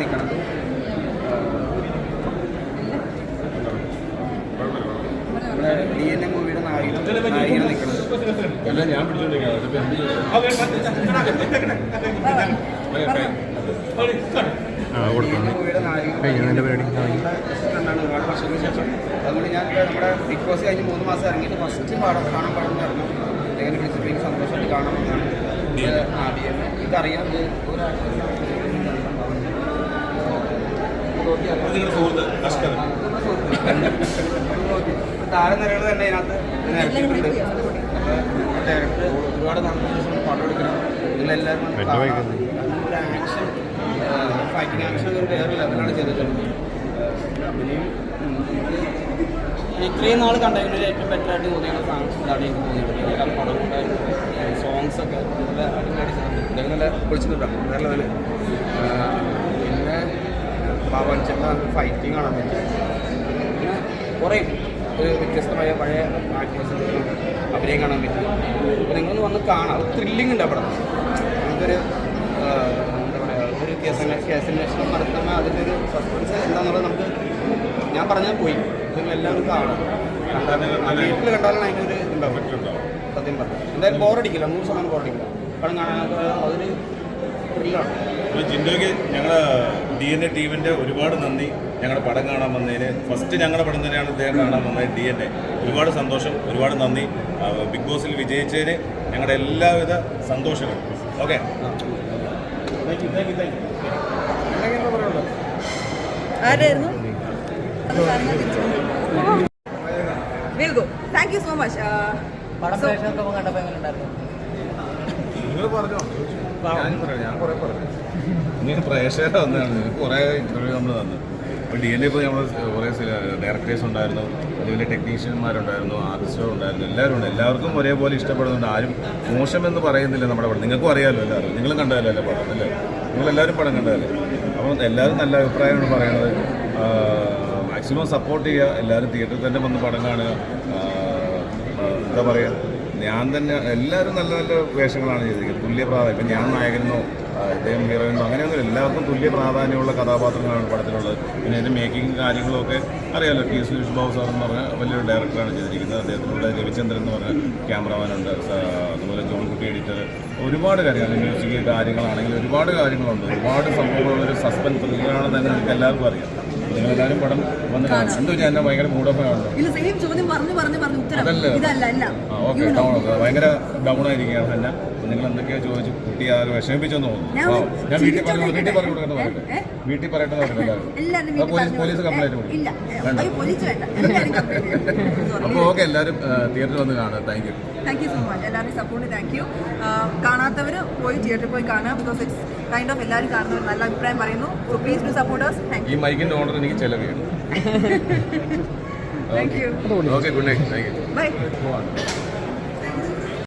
നിൽക്കണം. നമ്മുടെ D N A മൂവിയുടെ നായിക നായികനെ നിൽക്കണം. എല്ലാം ഞാൻ മൂവിയുടെ നായിക കഴിഞ്ഞു നല്ല പരിപാടി കണ്ടാണ് ഒരുപാട് വർഷത്തിന് ശേഷം. അതുകൊണ്ട് ഞാൻ നമ്മുടെ ബിഗ് ബോസ് കഴിഞ്ഞ് മൂന്ന് മാസം ഇറങ്ങിയിട്ട് ഫസ്റ്റ് പാടം കാണാൻ പാടുന്നായിരുന്നു എങ്ങനെ വിളിച്ചപ്പോൾ എനിക്ക് സന്തോഷമായിട്ട് കാണാമെന്നാണ് ആ ഡി എൻ എ ഇതറിയാം ഇത് ഒരാഴ്ച താരനിരകൾ തന്നെ ഇതിനകത്ത് നിരത്തിയിട്ടുണ്ട് ഒരുപാട് പടം എടുക്കണം. ആക്ഷൻ ഫൈറ്റിംഗ് ആക്ഷൻ വേറെ ലെവലാണ് ചെയ്തിട്ടുള്ളത്. ഇത്രയും നാൾ കണ്ടതിൽ ഏറ്റവും ബെറ്റർ ആയിട്ട് തോന്നിയാണ് സാങ്സ് ഇതാണ് എനിക്ക് തോന്നിയിട്ടുള്ളത്. എല്ലാ പടങ്ങളുടെ സോങ്സ് ഒക്കെ നല്ല അടിപൊളി ചെയ്തിട്ടുണ്ട് ഇതൊക്കെ നല്ല പൊളിച്ചിട്ടുണ്ടാവും നല്ല ലെവൽ പിന്നെ പാവച്ചന്റെ ഫൈറ്റിംഗ് കാണാൻ പറ്റും പിന്നെ കുറേ ഒരു വ്യത്യസ്തമായ പഴയ ആക്ടേഴ്സിന്റെ അഭിനയം കാണാൻ പറ്റും. അപ്പോൾ നിങ്ങളൊന്ന് വന്ന് കാണാം. ത്രില്ലിംഗ് ഉണ്ട് അവിടെ. നമുക്കൊരു എന്താ പറയുക ഒരു കേസ് കേസന്വേഷണം നടത്തുമ്പോൾ അതിന്റെ ഒരു സസ്പെൻസ് എന്താണെന്നുള്ളത് നമുക്ക് ഞാൻ പറഞ്ഞാൽ പോയി. നിങ്ങൾ എല്ലാവരും കാണാം. വീട്ടിൽ കണ്ടാലാണ് അതിന്റെ ഒരു ഇതുണ്ടാവും സത്യം പറഞ്ഞു എന്തായാലും ബോറടിക്കില്ല നൂറ് ശതമാനം ബോറടിക്കില്ല കാരണം കാണാൻ അതൊരു ജിൻഡോയ്ക്ക് ഞങ്ങളുടെ ഡി എൻ എ ടീമിന്റെ ഒരുപാട് നന്ദി. ഞങ്ങളുടെ പടം കാണാൻ വന്നതിന്. ഫസ്റ്റ് ഞങ്ങളുടെ പടം തന്നെയാണ് ഇദ്ദേഹം കാണാൻ വന്നത് ഡി എൻ എ ഒരുപാട് സന്തോഷം ഒരുപാട് നന്ദി. ബിഗ് ബോസിൽ വിജയിച്ചതിന് ഞങ്ങളുടെ എല്ലാവിധ സന്തോഷങ്ങളും ഓക്കെ? ആരായിരുന്നു? Will go thank you so much പടം പ്രേക്ഷകർക്കൊപ്പം കണ്ടപ്പോൾ എങ്ങനെ ഉണ്ടായിരുന്നു? നിങ്ങൾ പ്രേക്ഷകരെ വന്നതാണ്. കുറേ ഇന്റർവ്യൂ നമ്മൾ തന്നു. അപ്പോൾ ഡി എൻ ഇപ്പോൾ നമ്മൾ കുറേ ഡയറക്ടേഴ്സ് ഉണ്ടായിരുന്നു. അതുപോലെ ടെക്നീഷ്യന്മാരുണ്ടായിരുന്നു ആർട്ടിസ്റ്റുകൾ ഉണ്ടായിരുന്നു എല്ലാവരും ഉണ്ട്. എല്ലാവർക്കും ഒരേപോലെ ഇഷ്ടപ്പെടുന്നുണ്ട്. ആരും മോശമെന്ന് പറയുന്നില്ല നമ്മുടെ പടം. നിങ്ങൾക്കും അറിയാമല്ലോ എല്ലാവരും. നിങ്ങളും കണ്ടതല്ലേ അല്ലേ പടം? അല്ലേ? നിങ്ങളെല്ലാവരും പടം കണ്ടതല്ലേ? അപ്പം എല്ലാവരും നല്ല അഭിപ്രായമാണ് പറയുന്നത് മാക്സിമം സപ്പോർട്ട് ചെയ്യുക. എല്ലാവരും തിയേറ്ററിൽ തന്നെ വന്ന് പടം കാണുക. എന്താ പറയുക ഞാൻ തന്നെ എല്ലാവരും നല്ല നല്ല വേഷങ്ങളാണ് ചെയ്തിരിക്കുന്നത്. തുല്യ പ്രാധാന്യം. ഇപ്പം ഞാൻ നായകനോ അദ്ദേഹം ഹീറോയിനോ അങ്ങനെയൊന്നും എല്ലാവർക്കും തുല്യ പ്രാധാന്യമുള്ള കഥാപാത്രങ്ങളാണ് പടത്തിലുള്ളത്. പിന്നെ അതിന്റെ മേക്കിംഗ് കാര്യങ്ങളൊക്കെ അറിയാമല്ലോ ടി സുരേഷ് ബാബു സാർ എന്ന് പറഞ്ഞ വലിയൊരു ഡയറക്ടറാണ് ചെയ്തിരിക്കുന്നത്. അദ്ദേഹത്തിലൂടെ രവിചന്ദ്രൻ എന്ന് പറഞ്ഞ ക്യാമറമാനുണ്ട്. അതുപോലെ ജോൺകുട്ടി എഡിറ്റർ. ഒരുപാട് കാര്യങ്ങൾ മ്യൂസിക് കാര്യങ്ങളാണെങ്കിൽ ഒരുപാട് കാര്യങ്ങളുണ്ട്. ഒരുപാട് സംഭവങ്ങളുള്ളൊരു സസ്പെൻസ് ത്രില്ലറാണെന്ന് തന്നെ നിങ്ങൾക്ക് എല്ലാവർക്കും അറിയാം. നിങ്ങളെല്ലാവരും പടം വന്ന് കാണും. എന്തോ ഞാൻ ഭയങ്കര ആ ഡൗൺ ഭയങ്കര ഡൗൺ ആയിരിക്കുകയാണ് തന്നെ നിങ്ങൾ എന്തൊക്കെയോ ചോദിച്ചു കുട്ടി ആരും വിഷമിപ്പിച്ചെന്ന് തോന്നുന്നു. ഞാൻ വീട്ടിൽ പറഞ്ഞു വീട്ടിൽ പറഞ്ഞു കൊടുക്കുന്ന പറയട്ടെ? വീട്ടിൽ പറയട്ടെന്ന് പറഞ്ഞില്ല എല്ലാവരും. അപ്പോൾ പോലീസ് കംപ്ലൈന്റ് കൊടുക്കും. ഓക്കെ എല്ലാവരും തിയേറ്ററിൽ വന്ന് കാണുക. Thank you thank you so much എല്ലാവരും സപ്പോർട്ട് താങ്ക് യു കാണാത്തവർ പോയി തിയേറ്ററിൽ പോയി കാണുക ബിക്കോസ് ഇറ്റ്സ് കൈൻഡ് ഓഫ് എല്ലാവരും കാണുന്നവർ നല്ല അഭിപ്രായം പറയുന്നു. So please to supporters thank ഈ മൈക്കിന്റെ ഓണർ എനിക്ക് ചെലവ് ചെയ്യണം. Thank you okay good night thank you bye